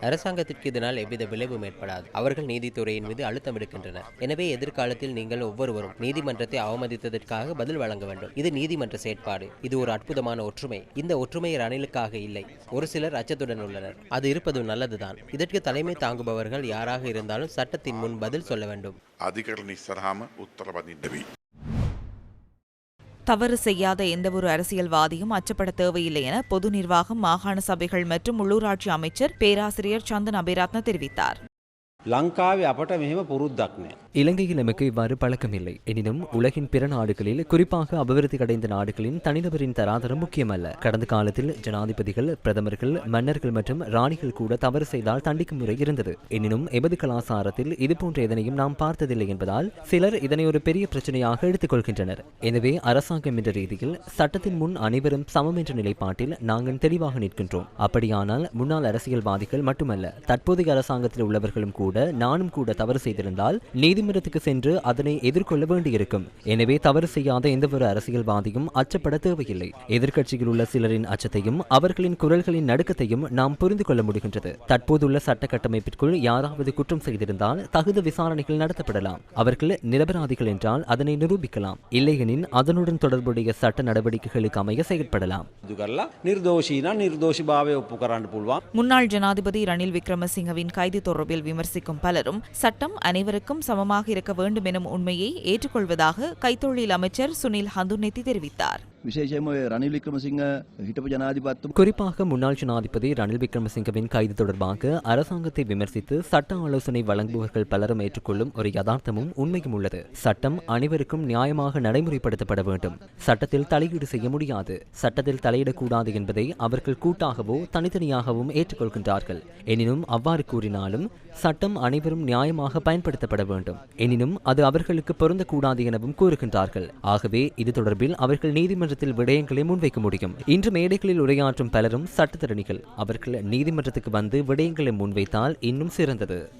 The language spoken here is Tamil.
அரசாங்கத்திற்கு இதனால் எவ்வித விளைவும் ஏற்படாது. அவர்கள் நீதித்துறையின் மீது அழுத்தம் எடுக்கின்றனர். எனவே எதிர்காலத்தில் நீங்கள் ஒவ்வொருவரும் நீதிமன்றத்தை அவமதித்ததற்காக பதில் வழங்க வேண்டும். இது நீதிமன்ற செயற்பாடு. இது ஒரு அற்புதமான ஒற்றுமை. இந்த ஒற்றுமை ரணிலுக்காக இல்லை. ஒரு சிலர் அச்சத்துடன் உள்ளனர். அது இருப்பது நல்லதுதான். இதற்கு தலைமை தாங்குபவர்கள் யாராக இருந்தாலும் சட்டத்தின் முன் பதில் சொல்ல வேண்டும். தவறு செய்யாத எந்தவொரு அரசியல்வாதியும் அச்சப்பட தேவையில்லை என பொது நிர்வாகம் மாகாண சபைகள் மற்றும் உள்ளூராட்சி அமைச்சர் பேராசிரியர் சந்தன் அபிராத்ன தெரிவித்தார். லங்காவே அப்பட்ட மிகம பொருத்தக்னே இலங்கையில் நமக்கு இவ்வாறு பழக்கமில்லை. எனினும் உலகின் பிற நாடுகளில் குறிப்பாக அபிவிருத்தி அடைந்த நாடுகளின் தனிநபரின் தராதரம் முக்கியமல்ல. கடந்த காலத்தில் ஜனாதிபதிகள் பிரதமர்கள் மன்னர்கள் மற்றும் ராணிகள் கூட தவறு செய்தால் தண்டிக்கும் முறை இருந்தது. எனினும் எமது கலாசாரத்தில் இதுபோன்ற எதனையும் நாம் பார்த்ததில்லை என்பதால் சிலர் இதனை ஒரு பெரிய பிரச்சனையாக எடுத்துக்கொள்கின்றனர் எனவே அரசாங்கம் என்ற ரீதியில் சட்டத்தின் முன் அனைவரும் சமம் என்ற நிலைப்பாட்டில் நாங்கள் தெளிவாக நிற்கின்றோம். அப்படியானால் முன்னாள் அரசியல்வாதிகள் மட்டுமல்ல தற்போதைய அரசாங்கத்தில் உள்ளவர்களும் கூட நானும் கூட தவறு செய்திருந்தால் நீதிமன்றத்துக்கு சென்று அதனை எதிர்கொள்ள வேண்டியிருக்கும். எனவே தவறு செய்யாத எந்தவொரு அரசியல்வாதியும் அச்சப்பட தேவையில்லை. எதிர்க்கட்சியில் உள்ள சிலரின் அச்சத்தையும் அவர்களின் குரல்களின் நடுக்கத்தையும் நாம் புரிந்து கொள்ள முடிகின்றது. தற்போதுள்ள சட்ட கட்டமைப்பிற்குள் யாராவது குற்றம் செய்திருந்தால் தகுந்த விசாரணைகள் நடத்தப்படலாம். அவர்கள் நிரபராதிகள் என்றால் அதனை நிரூபிக்கலாம். இல்லையெனில் அதனுடன் தொடர்புடைய சட்ட நடவடிக்கைகளுக்கு அமைய செயல்படலாம். முன்னாள் ஜனாதிபதி ரணில் விக்ரமசிங்கவின் கைது தொடர்பில் விமர்சிக்கும் பலரும் சட்டம் அனைவருக்கும் சமம் சமமாக இருக்க வேண்டும் எனும் உண்மையை ஏற்றுக்கொள்வதாக கைத்தொழில் அமைச்சர் சுனில் ஹந்துர்நெத்தி தெரிவித்தார். විශේෂයෙන්ම ඔය රනිල් වික්‍රමසිංහ හිටපු ජනාධිපත්තුම குறிப்பாக முன்னாள் ஜனாதிபதி ரணில் விக்ரமசிங்கவின் கைது தொடர்பாக அரசாங்கத்தை விமர்சித்து சட்ட ஆலோசனை வழங்குபவர்கள் பலரும் ஏற்றுக்கொள்ளும் ஒரு யதார்த்தமும் உண்மையும் உள்ளது சட்டம் அனைவருக்கும் நியாயமாக நடைமுறைப்படுத்தப்பட வேண்டும் சட்டத்தில் தலையீடு செய்ய முடியாது சட்டத்தில் தலையிடக்கூடாது என்பதை அவர்கள் கூட்டாகவோ தனித்தனியாகவும் ஏற்றுக்கொள்கின்றார்கள் எனினும் அவ்வாறு கூறினாலும் சட்டம் அனைவரும் நியாயமாக பயன்படுத்தப்பட வேண்டும் எனினும் அது அவர்களுக்கு பொருந்தக்கூடாது எனவும் கூறுகின்றார்கள் ஆகவே இது தொடர்பில் அவர்கள் நீதிமன்றத்தில் விடயங்களை முன்வைக்க முடியும். இன்று மேடைகளில் உரையாற்றும் பலரும் சட்டத்திறனிகள் அவர்கள் நீதிமன்றத்துக்கு வந்து விடயங்களை முன்வைத்தால் இன்னும் சிறந்தது.